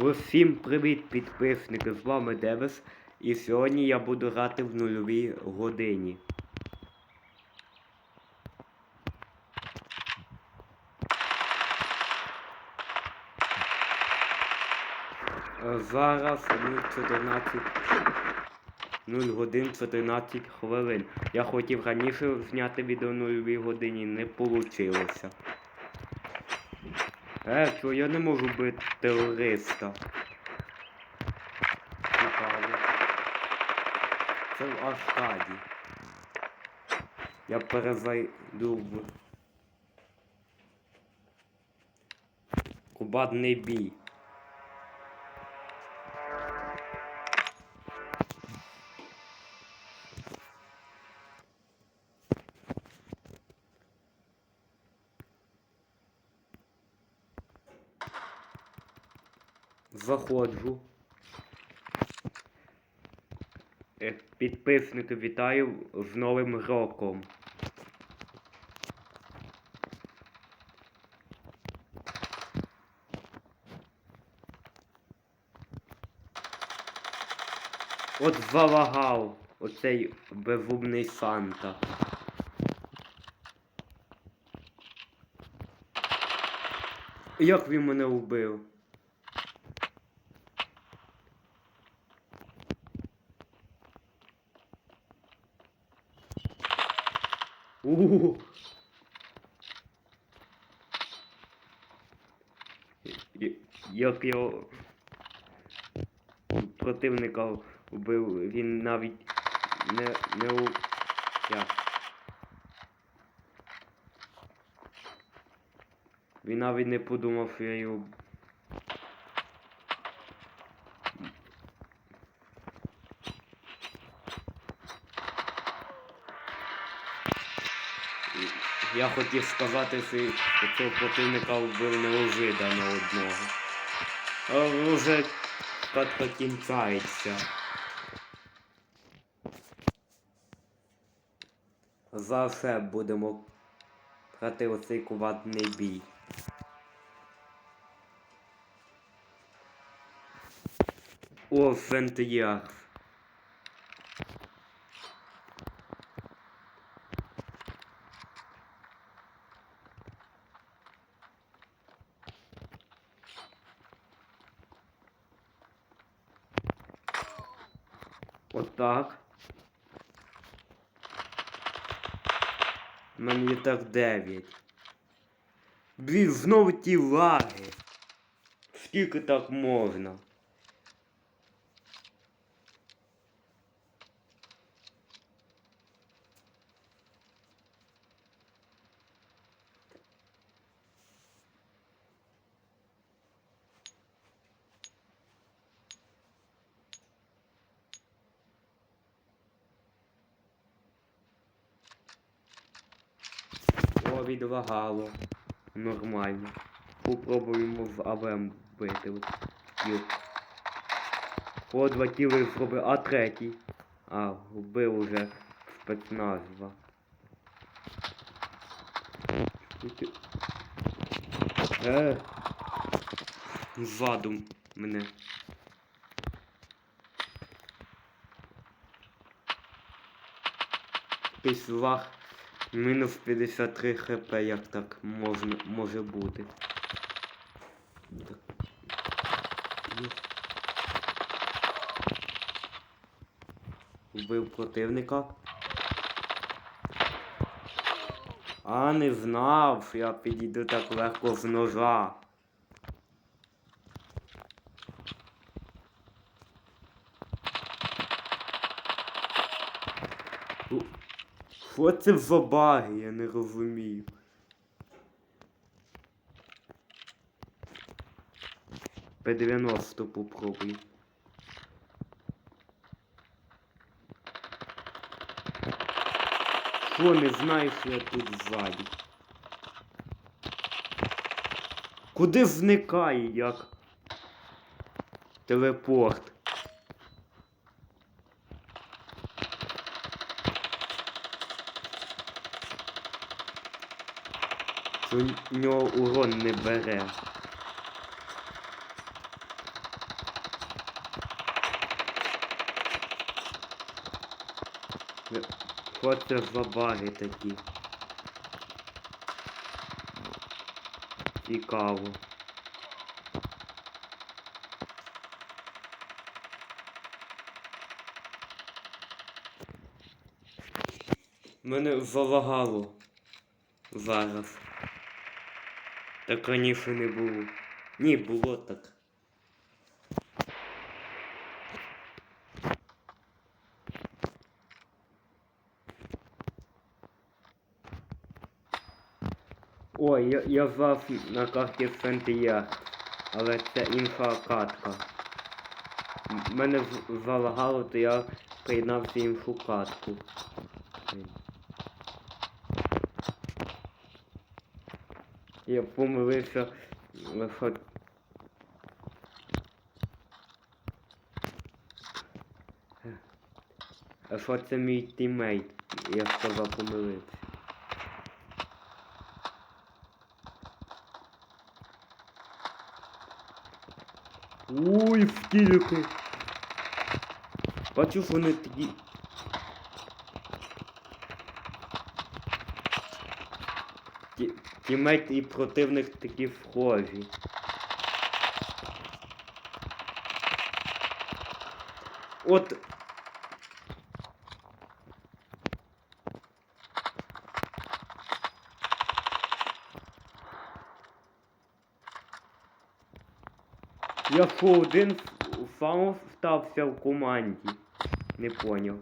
Всім привіт, підписники! З вами Девис. І сьогодні я буду грати в нульовій годині. Зараз 014 0 годин 14 хвилин. Я хотів раніше зняти відео нульовій годині, не вийшло. Е, чого я не можу бити терориста? Це в Аштаді. Я перезайду в Кубадний бій. Заходжу. Е, Підписники вітаю з Новим роком. От залагав оцей безумний Санта. Як він мене вбив? У. Я- Як його противника вбив, він навіть не, не у. Як? Він навіть не подумав, що я його. Я хотів сказати, що цього противника вбив неожиданно одного. А вже катка кінчається. За все будемо грати оцей куватний бій. О, Фентіях. Отак. У мене є так 9. Блін, знову ті лаги. Скільки так можна? О, відлагало. Нормально. Попробуємо в АВМ бити. О, два кіли зробив, а третій. А, вбив уже спецназва. Е. Ззаду мене. Лаг. Мінус 53 хп, як так можна, може бути. Так. Вбив противника. А, не знав, що я підійду так легко з ножа. Що це за баги, я не розумію. П-90 попробую. Що, не знаєш, я тут ззаді. Куди зникає, як? Телепорт. У нього урон не бере. Хоче забаги такі. Цікаво. Мене залагало зараз. Так раніше не було. Ні, було так. Ой, я, я зараз на карті Сантія, але це інша катка. Мене залагало, то я приєднався іншу катку. Я помилився, що... А що це мій тіммейт? Я сказав помилився. Ой, скільки. Бачу, що вони такі. Ті, тімейт і противник такі схожі. От. Я що, один сам стався в команді. Не поняв.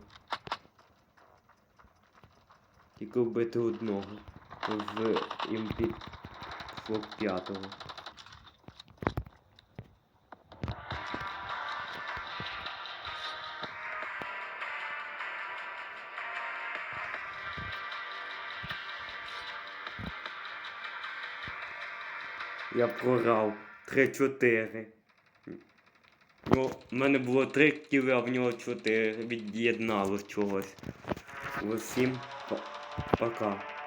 Тільки вбити одного з імпі 45-го. Я програв 3-4. Ну, в мене було 3 кіли, а в нього 4. Від'єдналось чогось. Усім пока.